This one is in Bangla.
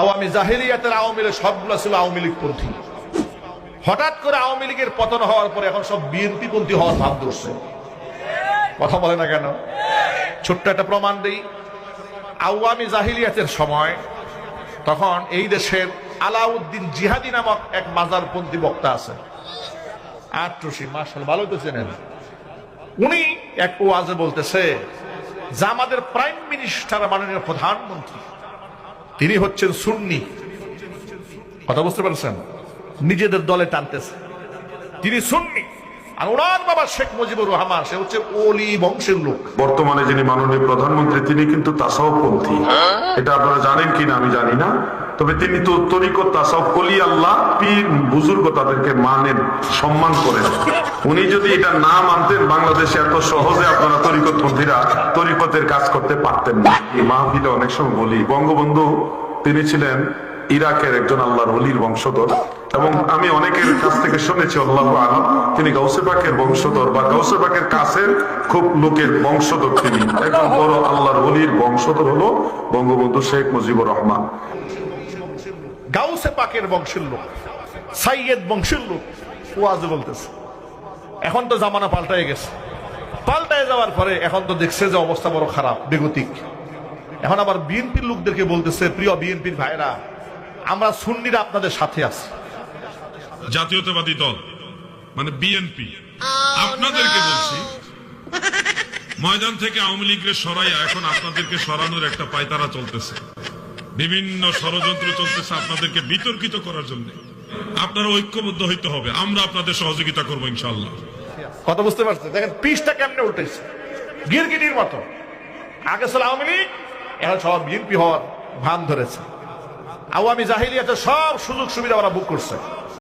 আওয়ামী জাহিলিয়াতের আওয়ামী লীগ সবগুলো ছিল আওয়ামী লীগ পন্থী। হঠাৎ করে আওয়ামী লীগের পতন হওয়ার পরে এখন সব বিএনপি পন্থী হওয়ার ভাব ধরছে। কথা বলে না কেন? ছোট্ট একটা প্রমাণ দিই। আওয়ামী জাহিলিয়াতের সময় তখন এই দেশের আলাউদ্দিন জিহাদি নামক এক মাজারপন্থী বক্তা আছে আট্রসি মার্শাল ভালো তো চেনেন। উনি এক ওয়াজে বলতেছে যে আমাদের প্রাইম মিনিস্টার, মাননীয় প্রধানমন্ত্রী তিনি হচ্ছেন সুন্নি। কথা বুঝতে পারছেন? নিজেদের দলে টানতেছে। তিনি সুন্নি। আর ওনার বাবা শেখ মুজিবুর রহমান সে হচ্ছে ওলি বংশের লোক। বর্তমানে যিনি মাননীয় প্রধানমন্ত্রী তিনি কিন্তু তাসাও পন্থী এটা আপনারা জানেন কিনা আমি জানি না। তবে তিনি তো তরিকত তাসাউফ কলি আল্লাহ, পীর, বুজুর্গ তাদেরকে মানেন, সম্মান করেন। উনি যদি এটা না মানতেন, বাংলাদেশে এত সহজে আপনারা তরিকত পন্থীরা তরিকতের কাজ করতে পারতেন না। এই মাহফিলে অনেক সময় বলি, বঙ্গবন্ধু, তিনি ছিলেন ইরাকের একজন আল্লাহর অলির বংশধর, এবং আমি অনেকের কাছ থেকে শুনেছি, আল্লাহ আলম, তিনি গৌসেবাকের বংশধর, বা গৌসেবাকের কাছের খুব লোকের বংশধর তিনি। একজন বড় আল্লাহর অলির বংশধর হলো বঙ্গবন্ধু শেখ মুজিবুর রহমান। গাউসে পাকের বংশের লোক, সাইয়েদ বংশের লোক, ওয়াজে বলতেছে। এখন তো জামানা পাল্টায় গেছে। পাল্টায় যাওয়ার পরে এখন তো দেখছে যে অবস্থা বড় খারাপ, বেগতিক। এখন আবার বিএনপির লোকদেরকে বলতেছে, প্রিয় বিএনপির ভাইরা আমরা সুন্নিরা আপনাদের সাথে আছি। জাতীয়তাবাদী দল মানে বিএনপি, আপনাদেরকে বলছি, ময়দান থেকে আওয়ামী লীগের সরাইয়া এখন আপনাদেরকে সরানোর একটা পায়তারা চলতেছে। বিভিন্ন ষড়যন্ত্র চলতেছে আপনাদেরকে বিতর্কিত করার জন্য। আপনারা ঐক্যবদ্ধ হইতে হবে। আমরা আপনাদের সহযোগিতা করব ইনশাল্লাহ কথা বুঝতে পারছেন? দেখেন, পিসটা কেমনে উল্টেছে? গিরগিটির মতো। আগে ছিল আওয়ামী লীগ, এখন সব বিএনপি হওয়ার ভান ধরেছে। আওয়ামী জাহিলিয়াতে সব সুযোগ সুবিধা ওরা বুক করছে।